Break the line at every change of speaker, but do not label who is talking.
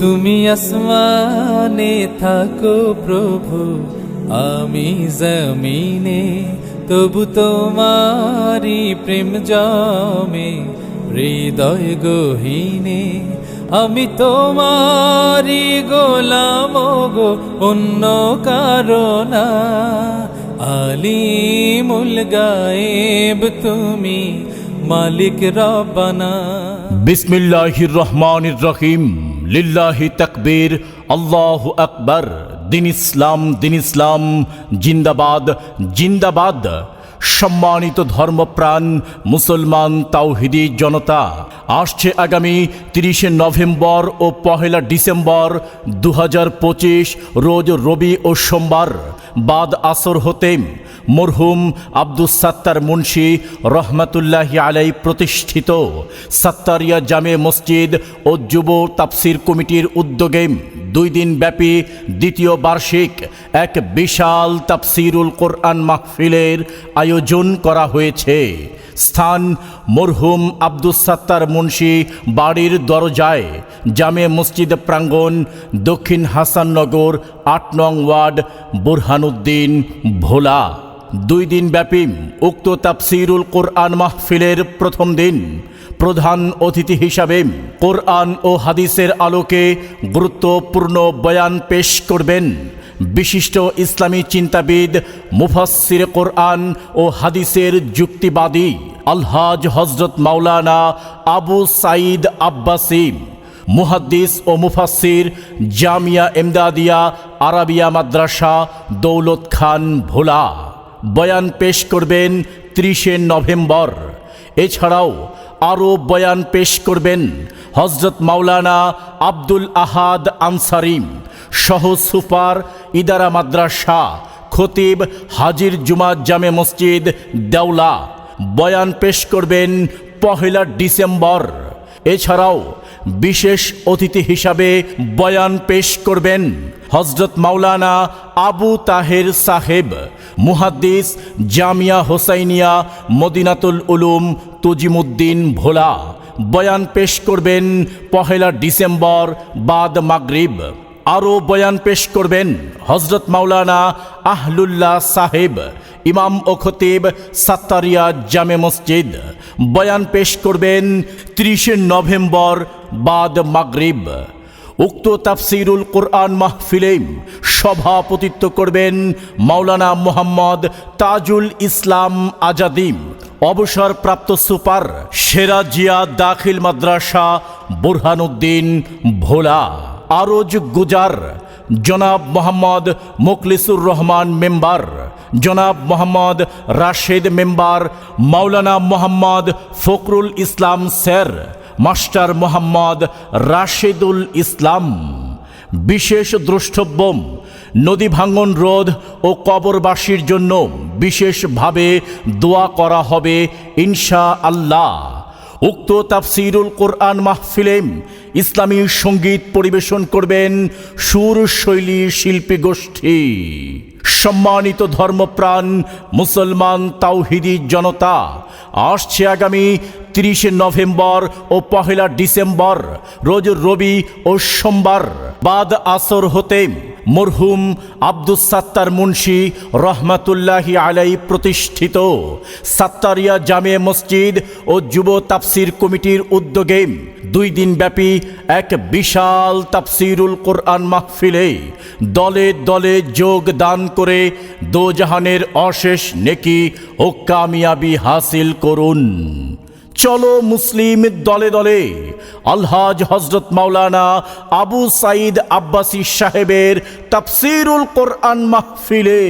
তুমি আসমানে থাকো প্রভু, আমি জমিনে, তবু তোমারি প্রেম জমে, হৃদয় গহীনে, আমি তোমারি গোলাম গো, অন্য কারণা আলিমুল গায়েব তুমি, মালিক রব্বানা।
বিসমিল্লাহির রহমানির রহিম। লিল্লাহি তাকবীর, আল্লাহু আকবার, দিন ইসলাম দিন ইসলাম, জিন্দাবাদ জিন্দাবাদ। সম্মানিত ধর্মপ্রাণ, মুসলমান, তাওহিদি জনতা, আসছে আগামী তিরিশে নভেম্বর ও পহেলা ডিসেম্বর দু হাজার পঁচিশ, রোজ রবি ও সোমবার, বাদ আসর হতে মরহুম আব্দুস সাত্তার মুন্সি রহমাতুল্লাহি আলাই প্রতিষ্ঠিত সাত্তারিয়া জামে মসজিদ ও যুব তাফসির কমিটির উদ্যোগে দুই দিন ব্যাপী দ্বিতীয় বার্ষিক এক বিশাল তাফসিরুল কোরআন মাহফিলের আয়োজন করা হয়েছে। স্থান মরহুম আব্দুস সাত্তার মুন্সি বাড়ির দরজায়, জামে মসজিদ প্রাঙ্গণ, দক্ষিণ হাসাননগর আট নং ওয়ার্ড, বুরহানুদ্দিন ভোলা। দুই দিন ব্যাপী উক্ত তাফসিরুল কোরআন মাহফিলের প্রথম দিন প্রধান অতিথি হিসাবে কোরআন ও হাদিসের আলোকে গুরুত্বপূর্ণ বয়ান পেশ করবেন। বিশিষ্ট ইসলামী চিন্তাবিদ মুফাসির কোরআন ও হাদিসের যুক্তিবাদী আলহাজ হজরত মাওলানা আবু সাঈদ আব্বাসিম, মুহাদ্দিস ও মুফাসসির জামিয়া এমদাদিয়া আরাবিয়া মাদ্রাসা দৌলত খান ভোলা। বয়ান পেশ করবেন ত্রিশে নভেম্বর। এছাড়াও আরও বয়ান পেশ করবেন হজরত মাওলানা আব্দুল আহাদ আনসারিম। সহ সুপার ইদারা মাদ্রাসা, খতিব হাজির জুমা জামে মসজিদ, দেওলা। বয়ান পেশ করবেন পহেলা ডিসেম্বর। এছাড়াও বিশেষ অতিথি হিসাবে বয়ান পেশ করবেন হজরত মাওলানা আবু তাহের সাহেব, মুহাদ্দিস জামিয়া হোসাইনিয়া, মদিনাতুল উলুম তজিমুদ্দিন ভোলা। বয়ান পেশ করবেন পহেলা ডিসেম্বর, বাদ মাগরিব। আরও বয়ান পেশ করবেন হজরত মাওলানা আহলুল্লাহ সাহেব, ইমাম ও খতিব সাত্তারিয়া জামে মসজিদ। বয়ান পেশ করবেন ত্রিশে নভেম্বর বাদ মাগরিব। উক্ত তাফসিরুল কোরআন মাহফিলে সভাপতিত্ব করবেন মাওলানা মোহাম্মদ তাজুল ইসলাম আজাদিম অবসরপ্রাপ্ত সুপার সেরাজিয়া দাখিল মাদ্রাসা বুরহানুদ্দিন ভোলা। আরজ গুজার। জনাব মোহাম্মদ মুখলিসুর রহমান মেম্বার, জনাব মোহাম্মদ রাশেদ মেম্বার, মাওলানা মোহাম্মদ ফখরুল ইসলাম স্যার, মাস্টার মোহাম্মদ রাশেদুল ইসলাম। বিশেষ দ্রষ্টব্য নদী ভাঙ্গন রোধ ও কবরবাসীর জন্য বিশেষভাবে দোয়া করা হবে ইনশা আল্লাহ উক্ত তাফসিরুল কোরআন মাহফিলে ইসলামী সংগীত পরিবেশন করবেন সুর শৈলী শিল্পী গোষ্ঠী। সম্মানিত ধর্মপ্রাণ মুসলমান তাওহিদি জনতা, আসছে আগামী তিরিশে নভেম্বর ও পহেলা ডিসেম্বর, রোজ রবি ও সোমবার, বাদ আসর হতে মরহুম আব্দুস সাত্তার মুন্সি রহমাতুল্লাহি আলাই প্রতিষ্ঠিত। সাত্তারিয়া জামে মসজিদ ও যুব তাফসির কমিটির উদ্যোগে দুই দিন ব্যাপী এক বিশাল তাফসিরুল কোরআন মাহফিলে দলে দলে যোগ দান করে দোজাহানের অশেষ নেকি ও কামিয়াবি হাসিল করুন। চলো মুসলিম দলে দলে। আলহাজ হজরত মাওলানা আবু সাইদ আব্বাসী সাহেবের তাফসিরুল কোরআন মাহফিলে।